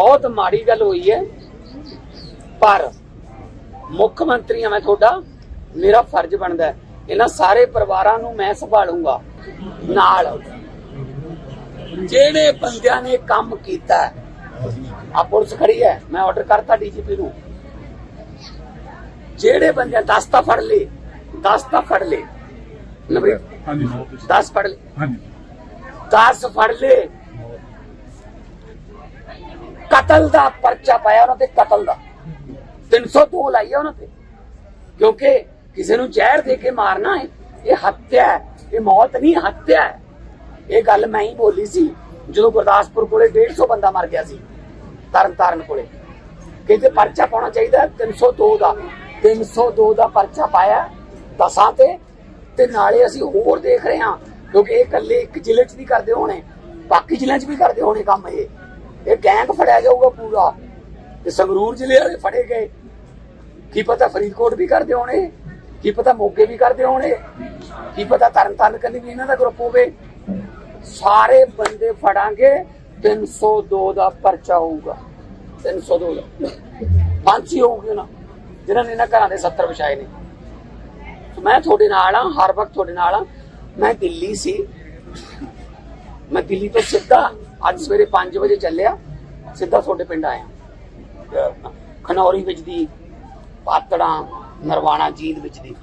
ਬਹੁਤ ਮਾੜੀ ਗੱਲ ਹੋਈ ਹੈ। ਪਰ ਮੁੱਖ ਮੰਤਰੀ ਹਾਂ ਮੈਂ ਤੁਹਾਡਾ ਮੇਰਾ ਫਰਜ਼ ਬਣਦਾ ਹੈ। ਇਹਨਾਂ ਸਾਰੇ ਪਰਿਵਾਰਾਂ ਨੂੰ ਮੈਂ ਸੰਭਾਲੂੰਗਾ। ਨਾਲ ਜਿਹੜੇ ਬੰਦਿਆਂ ਨੇ ਕੰਮ ਕੀਤਾ ਆ ਪੁਲਿਸ ਖੜੀ ਹੈ ਮੈਂ ਆਰਡਰ ਕਰਤਾ ਡੀਜੀਪੀ ਨੂੰ। ਜਿਹੜੇ ਬੰਦੇ 10 ਤਾਂ ਫੜ ਲਏ 10 ਤਾਂ ਫੜ ਲਏ। ਨਵਰੀਤ ਹਾਂਜੀ। 10 ਫੜ ਲਏ। ਹਾਂਜੀ। 10 ਫੜ ਲਏ। ਕਤਲ ਦਾ ਪਰਚਾ ਪਾਇਆ ਉਹਨਾਂ ਤੇ, ਕਤਲ ਦਾ। 302 ਲਾਈ ਆ ਉਹਨਾਂ ਤੇ। ਕਿਉਂਕਿ ਕਿਸੇ ਨੂੰ ਜ਼ਹਿਰ ਦੇ ਕੇ ਮਾਰਨਾ ਹੈ, ਇਹ ਹੱਤਿਆ ਹੈ, ਇਹ ਮੌਤ ਨਹੀਂ ਹੱਤਿਆ ਹੈ। ਇਹ ਗੱਲ ਮੈਂ ਹੀ ਬੋਲੀ ਸੀ, ਜਦੋਂ ਗੁਰਦਾਸਪੁਰ ਕੋਲੇ 150 ਬੰਦਾ ਮਰ ਗਿਆ ਸੀ ਤਰਨ ਤਾਰਨ ਕੋਲੇ। ਕਹਿੰਦੇ ਪਰਚਾ ਪਾਉਣਾ ਚਾਹੀਦਾ ਹੈ 302 ਦਾ 302 ਦਾ ਪਰਚਾ ਪਾਇਆ ਦਸਾਂ ਤੇ। ਤੇ ਨਾਲੇ ਅਸੀਂ ਹੋਰ ਦੇਖ ਰਹੇ ਹਾਂ, ਕਿਉਂਕਿ ਇਹ ਇਕੱਲੇ ਇੱਕ ਜ਼ਿਲ੍ਹੇ 'ਚ ਨਹੀਂ ਕਰਦੇ ਹੋਣੇ, ਬਾਕੀ ਜ਼ਿਲ੍ਹਿਆਂ 'ਚ ਵੀ ਕਰਦੇ ਹੋਣੇ ਕੰਮ ਇਹ। ਇਹ ਗੈਂਗ ਫੜਿਆ ਜਾਊਗਾ ਪੂਰਾ। ਤੇ ਸੰਗਰੂਰ ਜ਼ਿਲ੍ਹੇ ਵਾਲੇ ਫੜੇ ਗਏ। ਕੀ ਪਤਾ ਫਰੀਦਕੋਟ ਵੀ ਕਰਦੇ ਹੋਣੇ, ਕੀ ਪਤਾ ਮੋਗੇ ਵੀ ਕਰਦੇ ਹੋਣੇ, ਕੀ ਪਤਾ ਤਰਨਤਾਰਨ ਕੰਨੀ ਵੀ ਇਹਨਾਂ ਦਾ ਗਰੁੱਪ ਹੋਵੇ। ਸਾਰੇ ਬੰਦੇ ਫੜਾਂਗੇ 302 ਦਾ ਪਰਚਾ ਹੋਊਗਾ। 302 ਦਾ ਫਾਂਸੀ ਹੋਊਗੀ ਨਾ, ਜਿਨ੍ਹਾਂ ਨੇ ਇਹਨਾਂ ਘਰਾਂ ਦੇ 70 ਵਿਛਾਏ ਨੇ। ਮੈਂ ਤੁਹਾਡੇ ਨਾਲ ਆ ਹਰ ਵਕਤ ਤੁਹਾਡੇ ਨਾਲ ਆ ਮੈਂ ਦਿੱਲੀ ਸੀ। ਮੈਂ ਦਿੱਲੀ ਤੋਂ ਸਿੱਧਾ ਅੱਜ ਸਵੇਰੇ 5 ਵਜੇ ਚੱਲਿਆ, ਸਿੱਧਾ ਤੁਹਾਡੇ ਪਿੰਡ ਆਇਆ। ਖਨੌਰੀ ਵਿੱਚ ਦੀ, ਪਾਤੜਾਂ, ਨਰਵਾਣਾ ਜੀਂਦ ਵਿੱਚ ਦੀ।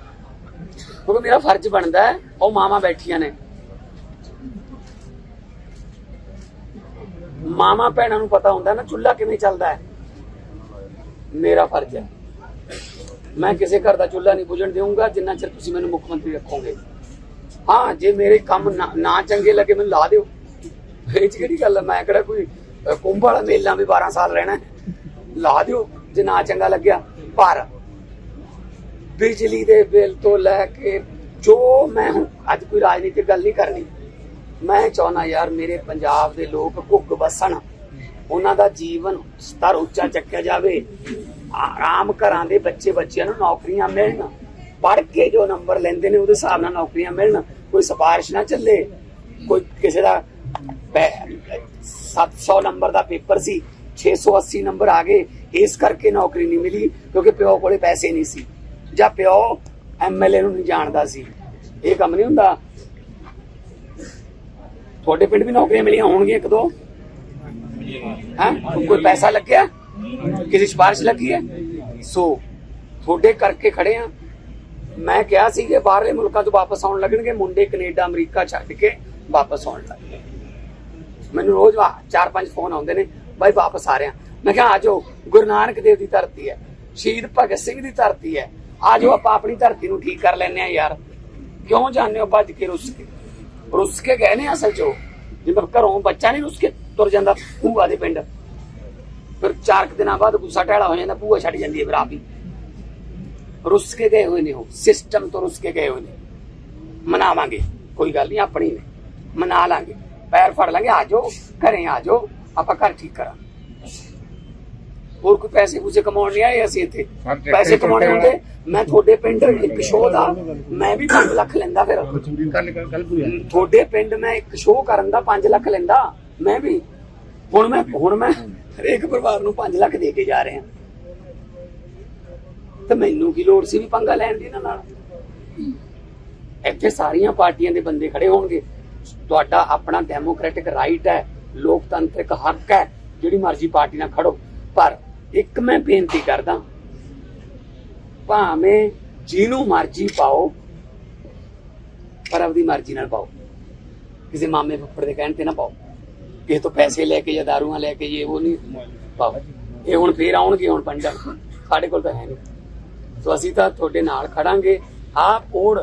ਕਿਉਂਕਿ ਮੇਰਾ ਫਰਜ਼ ਬਣਦਾ ਹੈ, ਉਹ ਮਾਮਾ ਬੈਠੀਆਂ ਨੇ। ਮਾਮਾ ਭੈਣਾਂ ਨੂੰ ਪਤਾ ਹੁੰਦਾ ਨਾ, ਚੁੱਲ੍ਹਾ ਕਿਵੇਂ ਚੱਲਦਾ ਹੈ। ਮੇਰਾ ਫਰਜ਼ ਹੈ। ਮੈਂ ਕਿਸੇ ਘਰ ਦਾ ਚੁੱਲ੍ਹਾ ਨਹੀਂ ਬੁਝਣ ਦੇਵਾਂਗਾ ਜਿੰਨਾ ਚਿਰ ਤੁਸੀਂ ਮੈਨੂੰ ਮੁੱਖ ਮੰਤਰੀ ਰੱਖੋਗੇ। ਹਾਂ, ਜੇ ਮੇਰੇ ਕੰਮ ਨਾ ਚੰਗੇ ਲੱਗੇ, ਮੈਨੂੰ ਲਾ ਦਿਓ। ਇਹ 'ਚ ਕਿਹੜੀ ਗੱਲ ਹੈ ਮੈਂ ਕਿਹੜਾ ਕੋਈ ਕੁੰਭ ਵਾਲਾ ਮੇਲਾ ਵੀ 12 ਸਾਲ ਰਹਿਣਾ ਲਾ ਦਿਓ, ਜੇ ਨਾ ਚੰਗਾ ਲੱਗਿਆ। ਪਰ ਬਿਜਲੀ ਦੇ ਬਿੱਲ ਤੋਂ ਲੈ ਕੇ ਜੋ ਮੈਂ ਅੱਜ ਕੋਈ ਰਾਜਨੀਤਿਕ ਗੱਲ ਨਹੀਂ ਕਰਨੀ, ਮੈਂ ਚਾਹੁੰਦਾ ਯਾਰ ਮੇਰੇ ਪੰਜਾਬ ਦੇ ਲੋਕ ਘੁੱਗ ਬਸਣ ਉਹਨਾਂ ਦਾ ਜੀਵਨ ਸਤਰ ਉੱਚਾ ਚੱਕਿਆ ਜਾਵੇ। ਆਰਾਮ ਘਰਾਂ ਦੇ ਬੱਚੇ ਬੱਚਿਆਂ ਨੂੰ ਨੌਕਰੀਆਂ ਮਿਲਣ। ਪੜ੍ਹ ਕੇ ਜੋ ਨੰਬਰ ਲੈਂਦੇ ਨੇ, ਉਹਦੇ ਹਿਸਾਬ ਨਾਲ ਨੌਕਰੀਆਂ ਮਿਲਣ। ਕੋਈ ਸਿਫਾਰਿਸ਼ ਨਾ ਚੱਲੇ। ਕੋਈ ਕਿਸੇ ਦਾ 700 ਨੰਬਰ ਦਾ ਪੇਪਰ ਸੀ 680 ਨੰਬਰ ਆ ਗਏ, ਇਸ ਕਰਕੇ ਨੌਕਰੀ ਨਹੀਂ ਮਿਲੀ, ਕਿਉਂਕਿ ਪਿਓ ਕੋਲੇ ਪੈਸੇ ਨਹੀਂ ਸੀ। ਜਾਂ ਪਿਓ ਐਮਐਲਏ ਨੂੰ ਨਹੀਂ ਜਾਣਦਾ ਸੀ। ਇਹ ਕੰਮ ਨਹੀਂ ਹੁੰਦਾ। ਤੁਹਾਡੇ ਪਿੰਡ ਵੀ ਨੌਕਰੀਆਂ ਮਿਲੀਆਂ ਹੋਣਗੀਆਂ ਇੱਕ ਦੋ? ਹੈ? ਕੋਈ ਪੈਸਾ ਲੱਗਿਆ? ਕਿਸੇ ਸਿਫਾਰਿਸ਼ ਲੱਗੀ ਹੈ? ਸੋ, ਤੁਹਾਡੇ ਕਰਕੇ ਖੜੇ ਆ ਮੈਂ ਕਿਹਾ ਸੀ ਕਿ ਬਾਹਰਲੇ ਮੁਲਕਾਂ ਤੋਂ ਵਾਪਸ ਆਉਣ ਲੱਗਣਗੇ, ਮੁੰਡੇ ਕੈਨੇਡਾ, ਅਮਰੀਕਾ ਛੱਡ ਕੇ ਵਾਪਸ ਆਉਣ ਲੱਗੇ ਮੈਨੂੰ ਰੋਜ਼ ਵਾ- ਚਾਰ ਪੰਜ ਫੋਨ ਆਉਂਦੇ ਨੇ, ਬਾਈ ਵਾਪਸ ਆ ਰਿਹਾ। ਮੈਂ ਕਿਹਾ, ਆ ਜਾਓ, ਗੁਰੂ ਨਾਨਕ ਦੇਵ ਦੀ ਧਰਤੀ ਹੈ, ਸ਼ਹੀਦ ਭਗਤ ਸਿੰਘ ਦੀ ਧਰਤੀ ਹੈ। ਆ ਜਾਓ, ਆਪਾਂ ਆਪਣੀ ਧਰਤੀ ਨੂੰ ਠੀਕ ਕਰ ਲੈਨੇ ਆ ਯਾਰ। ਕਿਉਂ ਜਾਂਦੇ ਹੋ ਭੱਜ ਕੇ ਰੁੱਸ ਕੇ? ਰੁੱਸ ਕੇ ਗਏ ਨੇ ਅਸਲ ਚੋ ਜਿਵੇਂ ਘਰੋਂ ਬੱਚਾ ਨਹੀਂ ਰੁੱਸ ਕੇ ਤੁਰ ਜਾਂਦਾ ਭੂਆ ਦੇ ਪਿੰਡ। ਫਿਰ ਚਾਰ ਕੁ ਦਿਨਾਂ ਬਾਅਦ ਗੁੱਸਾ ਟਹਿਲਾ ਹੋ ਜਾਂਦਾ, ਭੂਆ ਛੱਡ ਜਾਂਦੀ ਹੈ ਫਿਰ ਆਪ ਹੀ। ਰੁੱਸ ਕੇ ਗਏ ਹੋਏ ਨੇ ਉਹ ਸਿਸਟਮ ਤੋਂ ਰੁੱਸ ਕੇ ਗਏ ਹੋਏ ਨੇ। ਮਨਾਵਾਂਗੇ, ਕੋਈ ਗੱਲ ਨਹੀਂ, ਆਪਣੀ ਨੇ। ਮਨਾ ਲਾਂਗੇ। ਪੈਰ ਫੜ ਲਾਂਗੇ ਆ ਜਾਓ ਘਰੇ ਆ ਜਾਓ ਆਪਾਂ ਘਰ ਠੀਕ ਕਰਾਂ ਹੋਰ ਕੋਈ ਪੈਸੇ ਪੂਸੇ ਕਮਾਉਣ ਨਹੀਂ ਆਏ ਅਸੀਂ ਇੱਥੇ? ਪੈਸੇ ਕਮਾਉਣੇ ਹੁੰਦੇ ਮੈਂ ਤੁਹਾਡੇ ਪਿੰਡ ਇੱਕ ਸ਼ੋਅ ਦਾ ਮੈਂ ਵੀ 5 ਲੱਖ ਲੈਂਦਾ ਫਿਰ। ਤੁਹਾਡੇ ਪਿੰਡ ਮੈਂ ਇੱਕ ਸ਼ੋਅ ਕਰਨ ਦਾ 5 ਲੱਖ ਲੈਂਦਾ ਮੈਂ ਵੀ। ਹੁਣ ਮੈਂ ਹੁਣ ਮੈਂ ਹਰੇਕ ਪਰਿਵਾਰ ਨੂੰ 5 ਲੱਖ ਦੇ ਕੇ ਜਾ ਰਿਹਾ। ਤੇ ਮੈਨੂੰ ਕੀ ਲੋੜ ਸੀ ਵੀ ਪੰਗਾ ਲੈਣ ਦੀ ਇਹਨਾਂ ਨਾਲ? ਇੱਥੇ ਸਾਰੀਆਂ ਪਾਰਟੀਆਂ ਦੇ ਬੰਦੇ ਖੜੇ ਹੋਣਗੇ। ਤੁਹਾਡਾ ਆਪਣਾ ਡੈਮੋਕ੍ਰੈਟਿਕ ਰਾਈਟ ਹੈ, ਲੋਕਤੰਤਰਿਕ ਹੱਕ ਹੈ, ਜਿਹੜੀ ਮਰਜ਼ੀ ਪਾਰਟੀ ਨਾਲ ਖੜੋ। ਪਰ ਇੱਕ ਮੈਂ ਬੇਨਤੀ ਕਰਦਾ, ਭਾਵੇਂ ਜਿਹਨੂੰ ਮਰਜ਼ੀ ਪਾਓ, ਪਰ ਆਪਦੀ ਮਰਜ਼ੀ ਨਾਲ ਪਾਓ। ਕਿਸੇ ਮਾਮੇ ਫੁੱਫੜ ਦੇ ਕਹਿਣ ਤੇ ਨਾ ਪਾਓ। ਕਿਸੇ ਤੋਂ ਪੈਸੇ ਲੈ ਕੇ ਜਾਂ ਦਾਰੂਆਂ ਲੈ ਕੇ ਇਹ ਉਹ ਨਹੀਂ ਪਾਓ। ਇਹ ਹੁਣ ਫੇਰ ਆਉਣਗੇ, ਹੁਣ ਪੰਡਤ। ਸਾਡੇ ਕੋਲ ਤਾਂ ਹੈ ਨਹੀਂ। ਸੋ ਅਸੀਂ ਤਾਂ ਤੁਹਾਡੇ ਨਾਲ ਖੜਾਂਗੇ। ਆਹ ਬੋਰਡ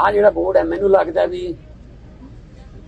ਆ ਜਿਹੜਾ ਬੋਰਡ ਹੈ, ਮੈਨੂੰ ਲੱਗਦਾ ਵੀ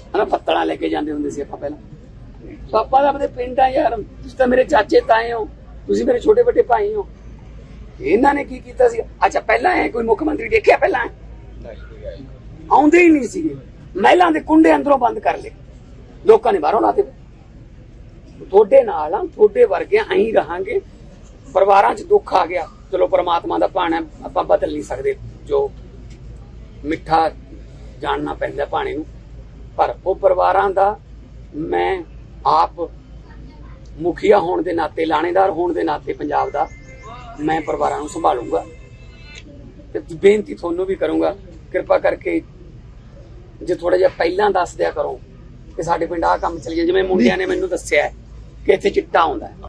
ਹਨਾ, ਪੱਤਲਾਂ ਲੈ ਕੇ ਜਾਂਦੇ ਹੁੰਦੇ ਸੀ ਆਪਾਂ ਪਹਿਲਾਂ। ਪਾਪਾ ਦਾ ਆਪਣੇ ਪਿੰਡ ਆ ਯਾਰ, ਤੁਸੀਂ ਤਾਂ ਮੇਰੇ ਚਾਚੇ, ਤਾਏ ਹੋ, ਤੁਸੀਂ ਮੇਰੇ ਛੋਟੇ ਵੱਡੇ ਭਾਈ ਹੋ। ਇਹਨਾਂ ਨੇ ਕੀ ਕੀਤਾ ਸੀ? ਅੱਛਾ, ਪਹਿਲਾਂ ਐ ਕੋਈ ਮੁੱਖ ਮੰਤਰੀ ਦੇਖਿਆ ਪਹਿਲਾਂ? ਆਉਂਦੇ ਹੀ ਨਹੀਂ ਸੀਗੇ। ਮਹਿਲਾਂ ਦੇ ਕੁੰਡੇ ਅੰਦਰੋਂ ਬੰਦ ਕਰ ਲਏ। ਲੋਕਾਂ ਨੇ ਬਾਹਰੋਂ ਲਾਤੇ। ਤੁਹਾਡੇ ਨਾਲ ਆ, ਤੁਹਾਡੇ ਵਰਗੇ ਐਂ ਰਹਾਂਗੇ। ਪਰਿਵਾਰਾਂ 'ਚ ਦੁੱਖ ਆ ਗਿਆ। ਚਲੋ, ਪ੍ਰਮਾਤਮਾ ਦਾ ਭਾਣਾ ਆਪਾਂ ਬਦਲ ਨਹੀਂ ਸਕਦੇ। ਜੋ ਮਿੱਠਾ ਜਾਣਨਾ ਪੈਂਦਾ ਭਾਣੇ ਨੂੰ। ਪਰ ਉਹ ਪਰਿਵਾਰਾਂ ਦਾ ਮੈਂ ਆਪ ਮੁਖੀਆ ਹੋਣ ਦੇ ਨਾਤੇ ਲਾਣੇਦਾਰ ਹੋਣ ਦੇ ਨਾਤੇ ਪੰਜਾਬ ਦਾ ਮੈਂ ਪਰਿਵਾਰਾਂ ਨੂੰ ਸੰਭਾਲੂੰਗਾ। ਤੇ ਬੇਨਤੀ ਤੁਹਾਨੂੰ ਵੀ ਕਰੂੰਗਾ ਕਿਰਪਾ ਕਰਕੇ ਜੇ ਥੋੜਾ ਜਿਹਾ ਪਹਿਲਾਂ ਦੱਸ ਦਿਆ ਕਰੋ ਕਿ ਸਾਡੇ ਪਿੰਡ ਆਹ ਕੰਮ ਚੱਲ ਗਿਆ। ਜਿਵੇਂ ਮੁੰਡਿਆਂ ਨੇ ਮੈਨੂੰ ਦੱਸਿਆ ਕਿ ਇੱਥੇ ਚਿੱਟਾ ਆਉਂਦਾ